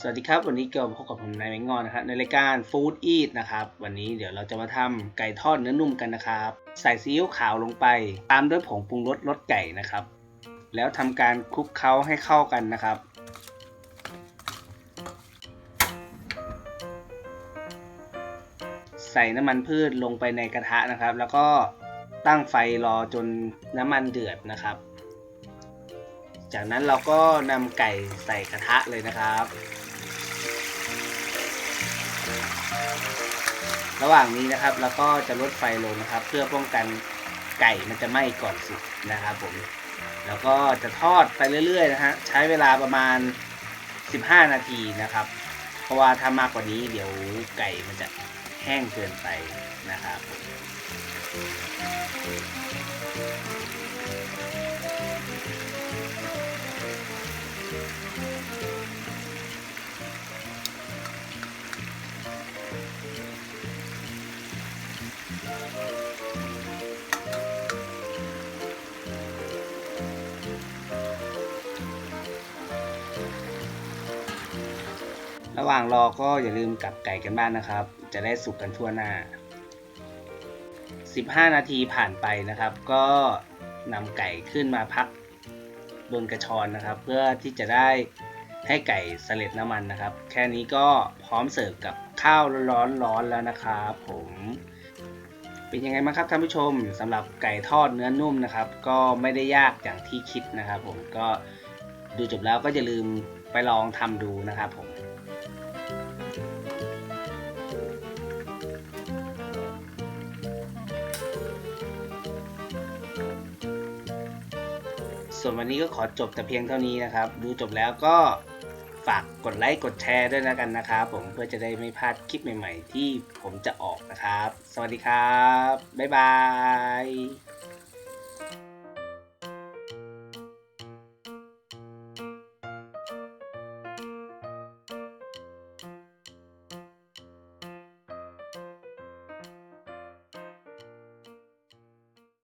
สวัสดีครับ วันนี้เก็พบกับผมนายแมงงอนนะครับในรายการ Food Eat นะครับวันนี้เดี๋ยวเราจะมาทำไก่ทอดเนื้อนุ่มกันนะครับ ใส่ซีอิ๊วขาวลงไป ตามด้วยผงปรุงรสรสไก่นะครับ แล้วทำการคลุกเคล้าให้เข้ากันนะครับ ใส่น้ำมันพืชลงไปในกระทะนะครับ แล้วก็ตั้งไฟรอจนน้ำมันเดือดนะครับ จากนั้นเราก็นำไก่ใส่กระทะเลยนะครับ ระหว่างนี้นะครับเราก็จะลดไฟลงนะครับ เพื่อป้องกันไก่มันจะไหม้ก่อนสุกนะครับผมแล้วก็จะทอดไปเรื่อยๆนะฮะใช้เวลาประมาณ 15 นาทีนะครับ เพราะว่าถ้ามากกว่านี้เดี๋ยวไก่มันจะแห้งเกินไปนะครับ ระหว่างรอก็อย่าลืมกลับไก่กันบ้านนะครับ จะได้สุกกันทั่วหน้า 15 นาทีผ่านไปนะครับ ก็นำไก่ขึ้นมาพักบนกระชอนนะครับ เพื่อที่จะได้ให้ไก่เสล็ดน้ำมันนะครับ แค่นี้ก็พร้อมเสิร์ฟกับข้าวร้อนๆแล้วนะครับผมเป็นยังไงบ้างครับท่านผู้ชมสำหรับไก่ทอดเนื้อนุ่มนะครับ ก็ไม่ได้ยากอย่างที่คิดนะครับ ผมก็ดูจบแล้วก็อย่าลืมไปลองทำดูนะครับผม ส่วนวันนี้ก็ขอจบแต่เพียงเท่านี้นะครับ ดูจบแล้วก็ฝากกดไลค์กดแชร์ด้วยนะกันนะครับผมเพื่อจะได้ไม่พลาดคลิปใหม่ ๆ ที่ผมจะออกนะครับ สวัสดีครับ บ๊ายบาย